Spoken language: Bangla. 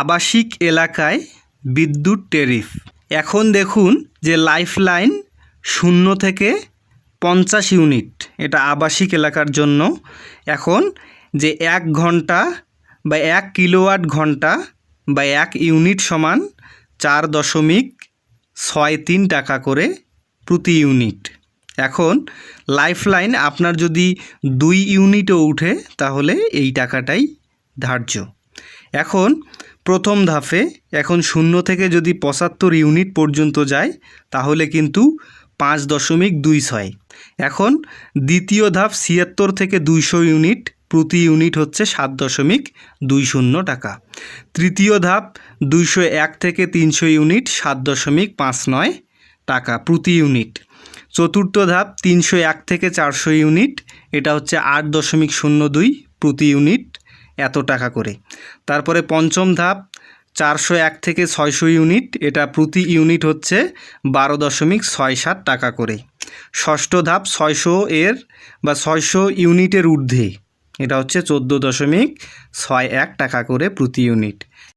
আবাসিক এলাকায় বিদ্যুৎ ট্যারিফ এখন দেখুন যে লাইফলাইন শূন্য থেকে পঞ্চাশ ইউনিট, এটা আবাসিক এলাকার জন্য। এখন যে এক ঘণ্টা বা এক কিলোওয়াট ঘণ্টা বা এক ইউনিট সমান চার দশমিক ছয় তিন টাকা করে প্রতি ইউনিট। এখন লাইফলাইন আপনার যদি দুই ইউনিটও উঠে তাহলে এই টাকাটাই ধার্য। এখন প্রথম ধাপে, এখন শূন্য থেকে যদি পঁচাত্তর ইউনিট পর্যন্ত যায়, তাহলে কিন্তু পাঁচ দশমিক দুই ছয়। এখন দ্বিতীয় ধাপ ছিয়াত্তর থেকে দুইশো ইউনিট, প্রতি ইউনিট হচ্ছে সাত দশমিক দুই শূন্য টাকা। তৃতীয় ধাপ দুইশো এক থেকে তিনশো ইউনিট, সাত দশমিক পাঁচ নয় টাকা প্রতি ইউনিট। চতুর্থ ধাপ তিনশো এক থেকে চারশো ইউনিট, এটা হচ্ছে আট দশমিক শূন্য দুই প্রতি ইউনিট এত টাকা করে। তারপরে পঞ্চম ধাপ, চারশো এক থেকে ছয়শো ইউনিট। এটা প্রতি ইউনিট হচ্ছে বারো দশমিক ছয় সাত টাকা করে। ষষ্ঠ ধাপ, ছয়শো এর বা ছয়শো ইউনিটের ঊর্ধ্বে। এটা হচ্ছে চোদ্দ দশমিক ছয় এক টাকা করে প্রতি ইউনিট।